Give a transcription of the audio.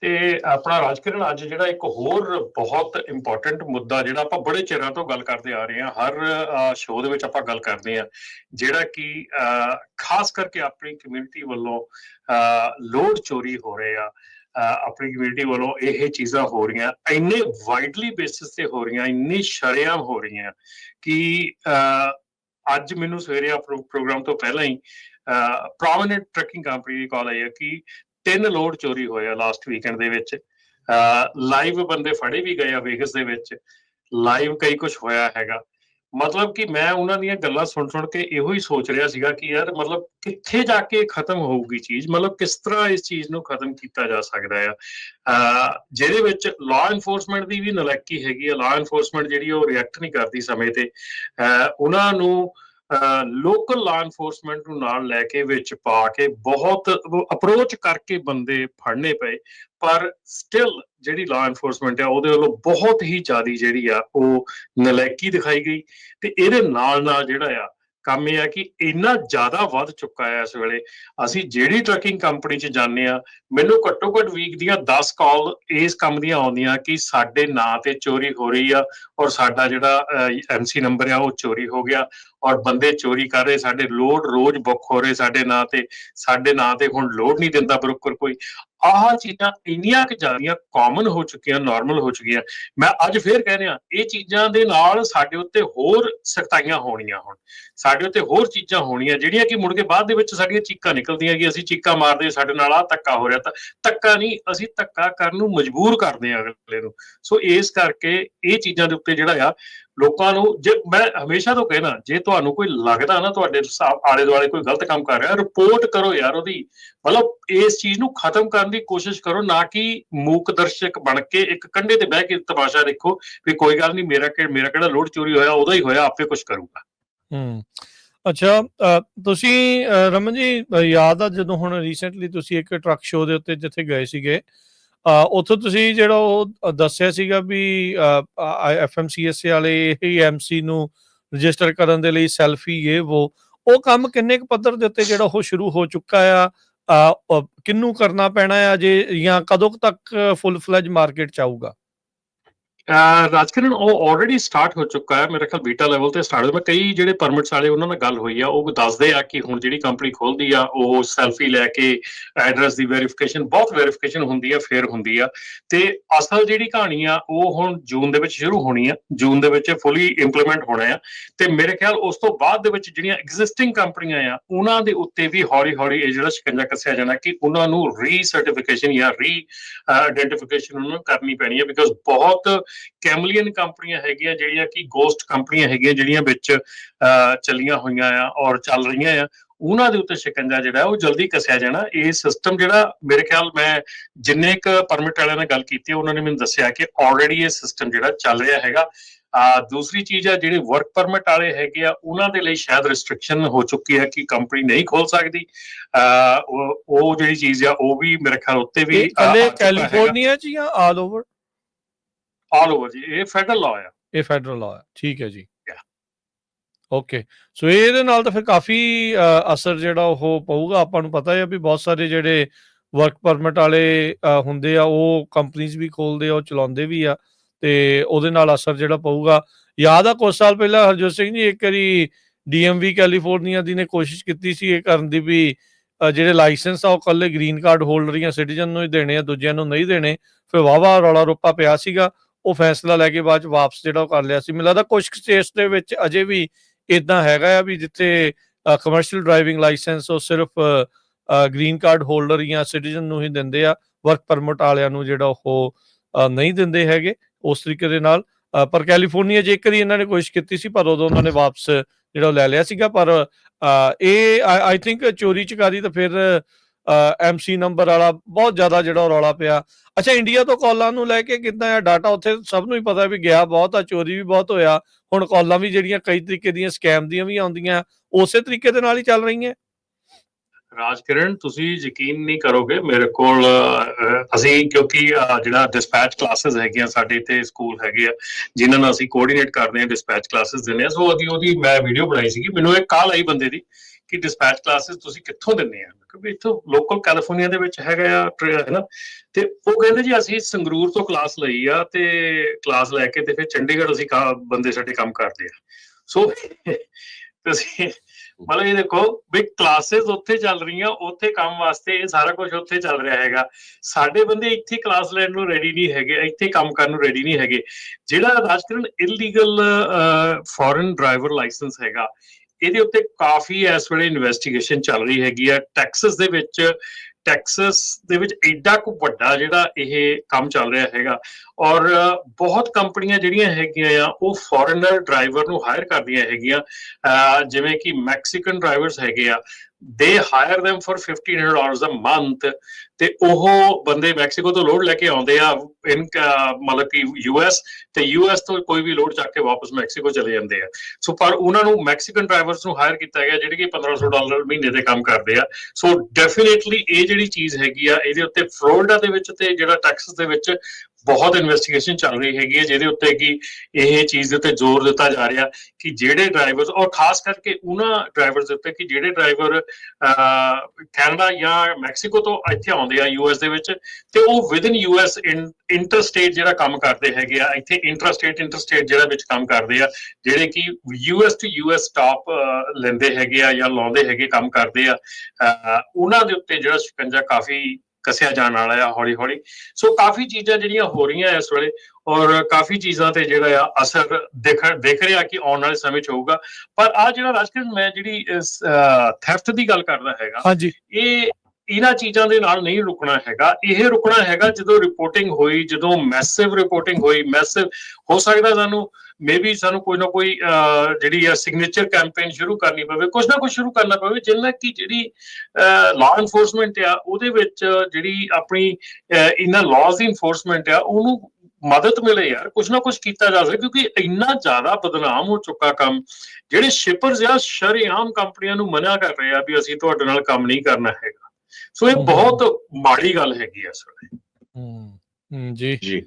ਤੇ ਆਪਣਾ ਰਾਜਕਿਰਨ ਅੱਜ ਜਿਹੜਾ ਇੱਕ ਹੋਰ ਬਹੁਤ ਇੰਪੋਰਟੈਂਟ ਮੁੱਦਾ ਜਿਹੜਾ ਆਪਾਂ ਬੜੇ ਚਿਰਾਂ ਤੋਂ ਗੱਲ ਕਰਦੇ ਆ ਰਹੇ ਹਾਂ ਹਰ ਸ਼ੋਅ ਦੇ ਵਿੱਚ ਆਪਾਂ ਗੱਲ ਕਰਦੇ ਆ ਜਿਹੜਾ ਕਿ ਖਾਸ ਕਰਕੇ ਆਪਣੀ ਕਮਿਊਨਿਟੀ ਵੱਲੋਂ ਲੋਡ ਚੋਰੀ ਹੋ ਰਹੇ ਆ ਆਪਣੀ ਕਮਿਊਨਿਟੀ ਵੱਲੋਂ ਇਹ ਚੀਜ਼ਾਂ ਹੋ ਰਹੀਆਂ ਇੰਨੇ ਵਾਈਡਲੀ ਬੇਸਿਸ ਤੇ ਹੋ ਰਹੀਆਂ ਇੰਨੀ ਸ਼ਰੇਆਮ ਹੋ ਰਹੀਆਂ ਕਿ ਅਹ, ਅੱਜ ਮੈਨੂੰ ਸਵੇਰੇ ਆ ਪ੍ਰੋਗਰਾਮ ਤੋਂ ਪਹਿਲਾਂ ਹੀ ਪ੍ਰੋਮਿਨੈਂਟ ਟਰੱਕਿੰਗ ਕੰਪਨੀ ਦੀ ਕਾਲ ਆਈ ਹੈ ਕਿ ਤਿੰਨ ਲੋਡ ਚੋਰੀ ਹੋਏ ਆ ਲਾਸਟ ਵੀਕਐਂਡ ਦੇ ਵਿੱਚ। ਲਾਈਵ ਬੰਦੇ ਫੜੇ ਵੀ ਗਏ ਆ ਵੇਗਸ ਦੇ ਵਿੱਚ। ਲਾਈਵ ਕਈ ਕੁਝ ਹੋਇਆ ਹੈਗਾ। ਮਤਲਬ ਕਿ ਮੈਂ ਉਹਨਾਂ ਦੀਆਂ ਗੱਲਾਂ ਸੁਣ ਸੁਣ ਕੇ ਇਹੋ ਹੀ ਸੋਚ ਰਿਹਾ ਸੀਗਾ ਕਿ ਯਾਰ ਮਤਲਬ ਕਿੱਥੇ ਜਾ ਕੇ ਖਤਮ ਹੋਊਗੀ ਚੀਜ਼? ਮਤਲਬ ਕਿਸ ਤਰ੍ਹਾਂ ਇਸ ਚੀਜ਼ ਨੂੰ ਖਤਮ ਕੀਤਾ ਜਾ ਸਕਦਾ ਆ? ਜਿਹਦੇ ਵਿੱਚ ਲਾਅ ਇਨਫੋਰਸਮੈਂਟ ਦੀ ਵੀ ਨਲਾਇਕੀ ਹੈਗੀ ਆ। ਲਾਅ ਇਨਫੋਰਸਮੈਂਟ ਜਿਹੜੀ ਉਹ ਰਿਐਕਟ ਨਹੀਂ ਕਰਦੀ ਸਮੇਂ ਤੇ। ਅਹ ਉਹਨਾਂ ਨੂੰ ਲੋਕਲ ਲਾ ਇਨਫੋਰਸਮੈਂਟ ਨੂੰ ਨਾਲ ਲੈ ਕੇ ਵਿੱਚ ਪਾ ਕੇ ਬਹੁਤ ਅਪਰੋਚ ਕਰਕੇ ਬੰਦੇ ਫੜਨੇ ਪਏ, ਪਰ ਸਟਿਲ ਜਿਹੜੀ ਲਾ ਇਨਫੋਰਸਮੈਂਟ ਆ ਉਹਦੇ ਵੱਲੋਂ ਬਹੁਤ ਹੀ ਜ਼ਿਆਦੀ ਜਿਹੜੀ ਆ ਉਹ ਨਲਾਇਕੀ ਦਿਖਾਈ ਗਈ ਤੇ ਇਹਦੇ ਨਾਲ ਨਾਲ ਜਿਹੜਾ ਆ ਕੰਮ ਇਹ ਆ ਕਿ ਇੰਨਾ ਜ਼ਿਆਦਾ ਵੱਧ ਚੁੱਕਾ ਹੈ ਇਸ ਵੇਲੇ। ਅਸੀਂ ਜਿਹੜੀ ਟਰੱਕਿੰਗ ਕੰਪਨੀ 'ਚ ਜਾਂਦੇ ਆ, ਮੈਨੂੰ ਘੱਟੋ ਘੱਟ ਵੀਕ ਦੀਆਂ 10 ਕਾਲ ਇਸ ਕੰਮ ਦੀਆਂ ਆਉਂਦੀਆਂ ਕਿ ਸਾਡੇ ਨਾਂ ਤੇ ਚੋਰੀ ਹੋ ਰਹੀ ਆ ਔਰ ਸਾਡਾ ਜਿਹੜਾ ਐਮਸੀ ਨੰਬਰ ਆ ਉਹ ਚੋਰੀ ਹੋ ਗਿਆ। ਔਰ ਬੰਦੇ ਚੋਰੀ ਕਰ ਰਹੇ, ਸਾਡੇ ਲੋਡ ਰੋਜ਼ ਬੁੱਕ ਹੋ ਰਹੇ ਸਾਡੇ ਨਾਂ ਤੇ, ਸਾਡੇ ਨਾਂ ਤੇ ਹੁਣ ਲੋਡ ਨਹੀਂ ਦਿੰਦਾ ਬਰੋਕਰ ਕੋਈ। ਆਹ ਚੀਜ਼ਾਂ ਇੰਨੀਆਂ ਕਿ ਜ਼ਿਆਦੀਆਂ ਕਾਮਨ ਹੋ ਚੁੱਕੀਆਂ ਨਾਰਮਲ ਹੋ ਚੁੱਕੀਆਂ। ਮੈਂ ਅੱਜ ਫੇਰ ਕਹਿ ਰਿਹਾ, ਇਹ ਚੀਜ਼ਾਂ ਦੇ ਨਾਲ ਸਾਡੇ ਉੱਤੇ ਹੋਰ ਸਖਤਾਈਆਂ ਹੋਣੀਆਂ ਹੁਣ। ਸਾਡੇ ਉੱਤੇ ਹੋਰ ਚੀਜ਼ਾਂ ਹੋਣੀਆਂ, ਜਿਹੜੀਆਂ ਕਿ ਮੁੜ ਕੇ ਬਾਅਦ ਦੇ ਵਿੱਚ ਸਾਡੀਆਂ ਚੀਕਾਂ ਨਿਕਲਦੀਆਂ ਕਿ ਅਸੀਂ ਚੀਕਾਂ ਮਾਰਦੇ, ਸਾਡੇ ਨਾਲ ਆ ਧੱਕਾ ਹੋ ਰਿਹਾ ਤਾਂ ਧੱਕਾ ਨਹੀਂ, ਅਸੀਂ ਧੱਕਾ ਕਰਨ ਨੂੰ ਮਜਬੂਰ ਕਰਦੇ ਆ ਅਗਲੇ ਨੂੰ। ਸੋ ਇਸ ਕਰਕੇ ਇਹ ਚੀਜ਼ਾਂ ਦੇ ਉੱਤੇ ਜਿਹੜਾ ਆ ਲੋਕਾਂ ਨੂੰ ਜੇ ਮੈਂ ਹਮੇਸ਼ਾ ਤੋਂ ਕਹਿਣਾ, ਜੇ ਤੁਹਾਨੂੰ ਕੋਈ ਲੱਗਦਾ ਨਾ ਤੁਹਾਡੇ ਆਲੇ ਦੁਆਲੇ ਕੋਈ ਗਲਤ ਕੰਮ ਕਰ ਰਿਹਾ ਰਿਪੋਰਟ ਕਰੋ ਯਾਰ ਉਹਦੀ। ਮਤਲਬ ਇਸ ਚੀਜ਼ ਨੂੰ ਖਤਮ ਕਰਨ ਦੀ ਕੋਸ਼ਿਸ਼ ਕਰੋ, ਨਾ ਕਿ ਮੂਕ ਦਰਸ਼ਕ ਬਣ ਕੇ ਇੱਕ ਕੰਡੇ ਤੇ ਬਹਿ ਕੇ ਤਮਾਸ਼ਾ ਦੇਖੋ ਵੀ ਕੋਈ ਗੱਲ ਨਹੀਂ, ਮੇਰਾ ਕਿ, ਮੇਰਾ ਕਿਹੜਾ ਲੋਡ ਚੋਰੀ ਹੋਇਆ, ਉਹਦਾ ਹੀ ਹੋਇਆ, ਆਪੇ ਕੁਝ ਕਰੂਗਾ। ਹੂੰ। ਅੱਛਾ ਤੁਸੀਂ ਰਮਨ ਜੀ ਯਾਦ ਆ ਜਦੋਂ ਹੁਣ ਰੀਸੈਂਟਲੀ ਤੁਸੀਂ ਇੱਕ ਟਰੱਕ ਸ਼ੋਅ ਦੇ ਉੱਤੇ ਜਿੱਥੇ ਗਏ ਸੀਗੇ ਉੱਥੋਂ ਤੁਸੀਂ ਜਿਹੜਾ ਉਹ ਦੱਸਿਆ ਸੀਗਾ ਵੀ ਐਫਐਮਸੀਐਸ ਵਾਲੇ ਇਹ ਐਮਸੀ ਨੂੰ ਰਜਿਸਟਰ ਕਰਨ ਦੇ ਲਈ ਸੈਲਫੀ ਇਹ ਉਹ ਉਹ ਕੰਮ ਕਿੰਨੇ ਕੁ ਪੱਧਰ ਦੇ ਉੱਤੇ ਜਿਹੜਾ ਉਹ ਸ਼ੁਰੂ ਹੋ ਚੁੱਕਾ ਆ? ਕਿੰਨੂੰ ਕਰਨਾ ਪੈਣਾ ਆ ਜੇ ਜਾਂ ਕਦੋਂ ਤੱਕ ਫੁੱਲ ਫਲੇਜ ਮਾਰਕੀਟ ਚ ਆਊਗਾ? ਰਾਜਕਰਨ ਉਹ ਆਲਰੇਡੀ ਸਟਾਰਟ ਹੋ ਚੁੱਕਾ ਹੈ, ਮੇਰੇ ਖਿਆਲ ਬੀਟਾ ਲੈਵਲ ਤੇ ਸਟਾਰਟ ਹੋਇਆ। ਕਈ ਜਿਹੜੇ ਪਰਮਿਟਸ ਵਾਲੇ ਉਹਨਾਂ ਨਾਲ ਗੱਲ ਹੋਈ ਆ, ਉਹ ਦੱਸਦੇ ਆ ਕਿ ਹੁਣ ਜਿਹੜੀ ਕੰਪਨੀ ਖੋਲਦੀ ਆ, ਉਹ ਸੈਲਫੀ ਲੈ ਕੇ ਐਡਰੈਸ ਦੀ ਵੈਰੀਫਿਕੇਸ਼ਨ ਬਹੁਤ ਵੈਰੀਫਿਕੇਸ਼ਨ ਹੁੰਦੀ ਆ, ਫੇਰ ਹੁੰਦੀ ਆ। ਤੇ ਅਸਲ ਜਿਹੜੀ ਕਹਾਣੀ ਆ, ਉਹ ਹੁਣ ਜੂਨ ਦੇ ਵਿੱਚ ਸ਼ੁਰੂ ਹੋਣੀ ਆ, ਜੂਨ ਦੇ ਵਿੱਚ ਫੁੱਲੀ ਇੰਪਲੀਮੈਂਟ ਹੋਣਾ ਆ। ਤੇ ਮੇਰੇ ਖਿਆਲ ਉਸ ਤੋਂ ਬਾਅਦ ਦੇ ਵਿੱਚ ਜਿਹੜੀਆਂ ਐਗਜ਼ਿਸਟਿੰਗ ਕੰਪਨੀਆਂ ਆ, ਉਹਨਾਂ ਦੇ ਉੱਤੇ ਵੀ ਹੌਲੀ ਹੌਲੀ ਇਹ ਜਿਹੜਾ ਸ਼ਿਕੰਜਾ ਕੱਸਿਆ ਜਾਣਾ ਕਿ ਉਹਨਾਂ ਨੂੰ ਰੀਸਰਟੀਫਿਕੇਸ਼ਨ ਜਾਂ ਰੀ ਆਇਡੈਂਟੀਫਿਕੇਸ਼ਨ ਉਹਨਾਂ ਨੂੰ ਕਰਨੀ ਪੈਣੀ ਆ ਬਿਕਾਜ਼ ਬਹੁਤ ਕੈਮਲੀਅਨ ਕੰਪਨੀਆਂ ਹੈਗੀਆਂ ਜਿਹੜੀਆਂ ਕਿ ਗੋਸਟ ਕੰਪਨੀਆਂ ਹੈਗੀਆਂ ਜਿਹੜੀਆਂ ਵਿੱਚ ਚੱਲੀਆਂ ਹੋਈਆਂ ਆ ਔਰ ਚੱਲ ਰਹੀਆਂ ਆ। ਉਹਨਾਂ ਦੇ ਉੱਤੇ ਸ਼ਿਕੰਜਾ ਜਿਹੜਾ ਉਹ ਜਲਦੀ ਕੱਸਿਆ ਜਾਣਾ। ਇਹ ਸਿਸਟਮ ਜਿਹੜਾ ਮੇਰੇ ਖਿਆਲ ਮੈਂ ਜਿੰਨੇ ਕ ਪਰਮਿਟ ਵਾਲਿਆਂ ਨਾਲ ਗੱਲ ਕੀਤੀ ਉਹਨਾਂ ਨੇ ਮੈਨੂੰ ਦੱਸਿਆ ਕਿ ਆਲਰੇਡੀ ਇਹ ਸਿਸਟਮ ਜਿਹੜਾ ਚੱਲ ਰਿਹਾ ਹੈਗਾ। ਆ ਦੂਸਰੀ ਚੀਜ਼ ਆ ਜਿਹੜੇ ਵਰਕ ਪਰਮਿਟ ਵਾਲੇ ਹੈਗੇ ਆ ਉਹਨਾਂ ਦੇ ਲਈ ਸ਼ਾਇਦ ਰੈਸਟ੍ਰਿਕਸ਼ਨ ਹੋ ਚੁੱਕੀ ਹੈ ਕਿ ਕੰਪਨੀ ਨਹੀਂ ਖੋਲ ਸਕਦੀ। ਆ ਉਹ ਜਿਹੜੀ ਚੀਜ਼ ਆ ਉਹ ਵੀ ਮੇਰੇ ਖਿਆਲ ਉੱਤੇ ਵੀ ਕੈਲੀਫੋਰਨੀਆ ਚ ਜਾਂ ਆਲ ਓਵਰ ਆਲ ਓਵਰ ਜੀ ਇਹ ਫੈਡਰਲ ਲਾਅ ਆ। ਇਹ ਫੈਡਰਲ ਲਾਅ ਹੈ ਠੀਕ ਹੈ ਜੀ। ਓਕੇ ਸੋ ਇਹਦੇ ਨਾਲ ਤਾਂ ਫਿਰ ਕਾਫੀ ਅਸਰ ਜਿਹੜਾ ਉਹ ਪਊਗਾ। ਆਪਾਂ ਨੂੰ ਪਤਾ ਹੈ ਵੀ ਬਹੁਤ ਸਾਰੇ ਜਿਹੜੇ ਵਰਕ ਪਰਮਿਟ ਵਾਲੇ ਹੁੰਦੇ ਆ ਉਹ ਕੰਪਨੀਆਂ ਵੀ ਖੋਲਦੇ ਆ ਉਹ ਚਲਾਉਂਦੇ ਵੀ ਆ ਤੇ ਉਹਦੇ ਨਾਲ ਅਸਰ ਜਿਹੜਾ ਪਊਗਾ। ਯਾਦ ਆ ਕੁਝ ਸਾਲ ਪਹਿਲਾਂ ਹਰਜੋਤ ਸਿੰਘ ਜੀ ਇੱਕ ਵਾਰੀ ਡੀਐਮਵੀ ਕੈਲੀਫੋਰਨੀਆ ਦੀ ਨੇ ਕੋਸ਼ਿਸ਼ ਕੀਤੀ ਸੀ ਇਹ ਕਰਨ ਦੀ ਵੀ ਜਿਹੜੇ ਲਾਇਸੈਂਸ ਆ ਉਹ ਕੱਲੇ ਗ੍ਰੀਨ ਕਾਰਡ ਹੋਲਡਰ ਜਾਂ ਸਿਟੀਜ਼ਨ ਨੂੰ ਹੀ ਦੇਣੇ ਆ ਦੂਜਿਆਂ ਨੂੰ ਨਹੀਂ ਦੇਣੇ। ਫਿਰ ਵਾਵਾ ਰੌਲਾ ਰੋਪਾ ਪਿਆ ਸੀਗਾ। ਉਹ ਫੈਸਲਾ ਲੈ ਕੇ ਬਾਅਦ ਚ ਵਾਪਸ ਜਿਹੜਾ ਉਹ ਕਰ ਲਿਆ ਸੀ। ਮੈਨੂੰ ਲੱਗਦਾ ਕੁਝ ਸਟੇਟਸ ਦੇ ਵਿੱਚ ਅਜੇ ਵੀ ਇਦਾਂ ਹੈਗਾ ਆ ਵੀ ਜਿੱਥੇ ਕਮਰਸ਼ੀਅਲ ਡਰਾਈਵਿੰਗ ਲਾਇਸੈਂਸ ਉਹ ਸਿਰਫ ਗ੍ਰੀਨ ਕਾਰਡ ਹੋਲਡਰ ਜਾਂ ਸਿਟੀਜ਼ਨ ਨੂੰ ਹੀ ਦਿੰਦੇ ਆ ਵਰਕ ਪਰਮਿਟ ਵਾਲਿਆਂ ਨੂੰ ਜਿਹੜਾ ਉਹ ਨਹੀਂ ਦਿੰਦੇ ਹੈਗੇ ਉਸ ਤਰੀਕੇ ਦੇ ਨਾਲ। ਪਰ ਕੈਲੀਫੋਰਨੀਆ ਜੇਕਰ ਹੀ ਇਹਨਾਂ ਨੇ ਕੋਸ਼ਿਸ਼ ਕੀਤੀ ਸੀ, ਪਰ ਉਦੋਂ ਉਹਨਾਂ ਨੇ ਵਾਪਸ ਜਿਹੜਾ ਲੈ ਲਿਆ ਸੀਗਾ। ਪਰ ਇਹ ਆਈ ਥਿੰਕ ਚੋਰੀ ਚਕਾਰੀ ਤਾਂ ਫਿਰ ਐਮਸੀ ਨੰਬਰ ਵਾਲਾ ਬਹੁਤ ਜ਼ਿਆਦਾ ਜਿਹੜਾ ਰੌਲਾ ਪਿਆ। ਅੱਛਾ ਇੰਡੀਆ ਤੋਂ ਕਾਲਾਂ ਨੂੰ ਲੈ ਕੇ ਕਿੰਨਾ ਆ? ਡਾਟਾ ਉੱਥੇ ਸਭ ਨੂੰ ਹੀ ਪਤਾ ਵੀ ਗਿਆ, ਬਹੁਤ ਆ, ਚੋਰੀ ਵੀ ਬਹੁਤ ਹੋਇਆ। ਹੁਣ ਕਾਲਾਂ ਵੀ ਜਿਹੜੀਆਂ ਕਈ ਤਰੀਕੇ ਦੀਆਂ ਸਕੈਮ ਦੀਆਂ ਵੀ ਆਉਂਦੀਆਂ, ਉਸੇ ਤਰੀਕੇ ਦੇ ਨਾਲ ਹੀ ਚੱਲ ਰਹੀਆਂ। ਰਾਜਕਿਰਨ, ਤੁਸੀਂ ਯਕੀਨ ਨਹੀਂ ਕਰੋਗੇ, ਮੇਰੇ ਕੋਲ ਅਸੀਂ ਕਿਉਂਕਿ ਜਿਹੜਾ ਡਿਸਪੈਚ ਕਲਾਸਿਸ ਹੈਗੀਆਂ ਸਾਡੇ ਇੱਥੇ ਸਕੂਲ ਹੈਗੇ ਆ, ਜਿਨ੍ਹਾਂ ਨਾਲ ਅਸੀਂ ਕੋਆਰਡੀਨੇਟ ਕਰਦੇ ਹਾਂ ਡਿਸਪੈਚ ਕਲਾਸਿਸ ਦਿੰਦੇ ਆ ਸੋ ਉਹਦੀ ਉਹਦੀ, ਮੈਂ ਵੀਡੀਓ ਬਣਾਈ ਸੀਗੀ। ਮੈਨੂੰ ਇੱਕ ਕਾਲ ਆਈ ਬੰਦੇ ਦੀ ਕਿ ਡਿਸਪੈਚ ਕਲਾਸਿਸ ਤੁਸੀਂ ਕਿੱਥੋਂ ਦਿੰਦੇ ਆ? ਕਿਉਂਕਿ ਇੱਥੋਂ ਲੋਕਲ ਕੈਲੀਫੋਰਨੀਆ ਦੇ ਵਿੱਚ ਹੈਗਾ ਆ ਹੈ ਨਾ? ਤੇ ਉਹ ਕਹਿੰਦੇ ਜੀ ਅਸੀਂ ਸੰਗਰੂਰ ਤੋਂ ਕਲਾਸ ਲਈ ਆ ਤੇ ਕਲਾਸ ਲੈ ਕੇ ਤੇ ਫਿਰ ਚੰਡੀਗੜ੍ਹ ਅਸੀਂ ਬੰਦੇ ਸਾਡੇ ਕੰਮ ਕਰਦੇ ਆ। ਸੋ ਤੁਸੀਂ ਮਤਲਬ ਇਹ ਦੇਖੋ ਵੀ ਕਲਾਸਿਸ ਉੱਥੇ ਚੱਲ ਰਹੀਆਂ, ਉੱਥੇ ਕੰਮ ਵਾਸਤੇ ਇਹ ਸਾਰਾ ਕੁਝ ਉੱਥੇ ਚੱਲ ਰਿਹਾ ਹੈਗਾ। ਸਾਡੇ ਬੰਦੇ ਇੱਥੇ ਕਲਾਸ ਲੈਣ ਨੂੰ ਰੈਡੀ ਨਹੀਂ ਹੈਗੇ, ਇੱਥੇ ਕੰਮ ਕਰਨ ਨੂੰ ਰੈਡੀ ਨਹੀਂ ਹੈਗੇ। ਜਿਹੜਾ Rajkaran illegal foreign driver licence ਹੈਗਾ ਇਹਦੇ ਉੱਤੇ ਕਾਫੀ ਇਸ ਵੇਲੇ ਇਨਵੈਸਟੀਗੇਸ਼ਨ ਚੱਲ ਰਹੀ ਹੈਗੀ ਆ। ਟੈਕਸਸ ਦੇ ਵਿੱਚ ਟੈਕਸਸ ਦੇ ਵਿੱਚ ਐਡਾ ਕੁ ਵੱਡਾ ਜਿਹੜਾ ਇਹ ਕੰਮ ਚੱਲ ਰਿਹਾ ਹੈਗਾ। ਔਰ ਬਹੁਤ ਕੰਪਨੀਆਂ ਜਿਹੜੀਆਂ ਹੈਗੀਆਂ ਆ ਉਹ ਫੋਰਨਰ ਡਰਾਈਵਰ ਨੂੰ ਹਾਇਰ ਕਰਦੀਆਂ ਹੈਗੀਆਂ। ਅ, ਜਿਵੇਂ ਕਿ ਮੈਕਸੀਕਨ ਡਰਾਈਵਰਸ ਹੈਗੇ ਆ। They hire them for 1500 dollars a month ਤੇ ਉਹ ਬੰਦੇ ਮੈਕਸੀਕੋ ਤੋਂ ਲੋਡ ਲੈ ਕੇ ਆਉਂਦੇ ਆ ਇਨ ਮਤਲਬ ਕਿ ਯੂਐਸ ਤੇ ਯੂਐਸ ਤੋਂ ਕੋਈ ਵੀ ਲੋਡ ਚੱਕ ਕੇ ਵਾਪਸ ਮੈਕਸੀਕੋ ਚਲੇ ਜਾਂਦੇ ਆ। ਸੋ ਪਰ ਉਹਨਾਂ ਨੂੰ ਮੈਕਸੀਕਨ ਡਰਾਈਵਰਸ ਨੂੰ ਹਾਇਰ ਕੀਤਾ ਗਿਆ ਜਿਹੜੇ ਕਿ 1500 ਡਾਲਰ ਮਹੀਨੇ ਦੇ ਕੰਮ ਕਰਦੇ ਆ। ਸੋ ਡੈਫੀਨਿਟਲੀ ਇਹ ਜਿਹੜੀ ਚੀਜ਼ ਹੈਗੀ ਆ, ਇਹਦੇ ਉੱਤੇ ਫਲੋਰੀਡਾ ਦੇ ਵਿੱਚ ਤੇ ਜਿਹੜਾ ਟੈਕਸਸ ਦੇ ਵਿੱਚ ਬਹੁਤ ਇਨਵੈਸਟੀਗੇਸ਼ਨ ਚੱਲ ਰਹੀ ਹੈਗੀ ਹੈ, ਜਿਹਦੇ ਉੱਤੇ ਕਿ ਇਹ ਚੀਜ਼ ਦੇ ਉੱਤੇ ਜ਼ੋਰ ਦਿੱਤਾ ਜਾ ਰਿਹਾ ਕਿ ਜਿਹੜੇ ਡਰਾਈਵਰਸ ਔਰ ਖਾਸ ਕਰਕੇ ਉਹਨਾਂ ਡਰਾਈਵਰਸ ਦੇ ਉੱਤੇ ਕਿ ਜਿਹੜੇ ਡਰਾਈਵਰ ਕੈਨੇਡਾ ਜਾਂ ਮੈਕਸੀਕੋ ਤੋਂ ਇੱਥੇ ਆਉਂਦੇ ਆ ਯੂਐਸ ਦੇ ਵਿੱਚ, ਤੇ ਉਹ ਵਿਦਨ ਯੂਐਸ ਇੰਟਰਸਟੇਟ ਜਿਹੜਾ ਕੰਮ ਕਰਦੇ ਹੈਗੇ ਆ, ਇੱਥੇ ਇੰਟਰਸਟੇਟ ਇੰਟਰਸਟੇਟ ਜਿਹੜਾ ਵਿੱਚ ਕੰਮ ਕਰਦੇ ਆ, ਜਿਹੜੇ ਕਿ ਯੂਐਸ ਟੂ ਯੂਐਸ ਸਟਾਪ ਲੈਂਦੇ ਹੈਗੇ ਆ ਜਾਂ ਲਾਉਂਦੇ ਹੈਗੇ ਕੰਮ ਕਰਦੇ ਆ ਉਹਨਾਂ ਦੇ ਉੱਤੇ ਜਿਹੜਾ ਸ਼ਿਕੰਜਾ ਕਾਫੀ ਕਸਿਆ ਜਾਣ ਵਾਲਾ ਆ ਹੌਲੀ ਹੌਲੀ ਸੋ ਕਾਫੀ ਚੀਜ਼ਾਂ ਜਿਹੜੀਆਂ ਹੋ ਰਹੀਆਂ ਇਸ ਵੇਲੇ ਔਰ ਕਾਫੀ ਚੀਜ਼ਾਂ ਤੇ ਜਿਹੜਾ ਆ ਅਸਰ ਦੇਖ ਦੇਖ ਰਿਹਾ ਕਿ ਆਉਣ ਵਾਲੇ ਸਮੇਂ 'ਚ ਹੋਊਗਾ। ਪਰ ਆ ਜਿਹੜਾ ਰਾਜਕਰਨ ਮੈਂ ਜਿਹੜੀ ਥੈਫਟ ਦੀ ਗੱਲ ਕਰਦਾ ਹੈਗਾ ਹਾਂਜੀ। ਇਹ ਇਹਨਾਂ ਚੀਜ਼ਾਂ ਦੇ ਨਾਲ ਨਹੀਂ ਰੁਕਣਾ ਹੈਗਾ। ਇਹ ਰੁਕਣਾ ਹੈਗਾ ਜਦੋਂ ਰਿਪੋਰਟਿੰਗ ਹੋਈ ਜਦੋਂ ਮੈਸਿਵ ਰਿਪੋਰਟਿੰਗ ਹੋਈ ਮੈਸਿਵ ਹੋ ਸਕਦਾ ਸਾਨੂੰ ਮੇਬੀ ਸਾਨੂੰ ਕੋਈ ਨਾ ਕੋਈ ਅਹ, ਜਿਹੜੀ ਆ ਸਿਗਨੇਚਰ ਕੈਂਪੇਨ ਸ਼ੁਰੂ ਕਰਨੀ ਪਵੇ ਕੁਝ ਨਾ ਕੁਝ ਸ਼ੁਰੂ ਕਰਨਾ ਪਵੇ ਜਿੰਨਾ ਕਿ ਜਿਹੜੀ ਲਾਅ ਇਨਫੋਰਸਮੈਂਟ ਆ ਉਹਦੇ ਵਿੱਚ ਜਿਹੜੀ ਆਪਣੀ ਅਹ, ਇਹਨਾਂ ਲਾਜ਼ ਦੀ ਇਨਫੋਰਸਮੈਂਟ ਆ ਉਹਨੂੰ ਮਦਦ ਮਿਲੇ ਯਾਰ ਕੁਝ ਨਾ ਕੁਝ ਕੀਤਾ ਜਾ ਸਕੇ ਕਿਉਂਕਿ ਇੰਨਾ ਜ਼ਿਆਦਾ ਬਦਨਾਮ ਹੋ ਚੁੱਕਾ ਕੰਮ ਜਿਹੜੇ ਸ਼ਿਪਰਸ ਆ ਸ਼ਰੇਆਮ ਕੰਪਨੀਆਂ ਨੂੰ ਮਨਾ ਕਰ ਰਹੇ ਆ ਵੀ ਅਸੀਂ ਤੁਹਾਡੇ ਨਾਲ ਕੰਮ ਨਹੀਂ ਕਰਨਾ ਹੈਗਾ। ਸੋ ਇਹ। ਬਹੁਤ ਮਾੜੀ ਗੱਲ ਹੈਗੀ ਆ ਹੂੰ ਹੂੰ, ਜੀ। ਜੀ।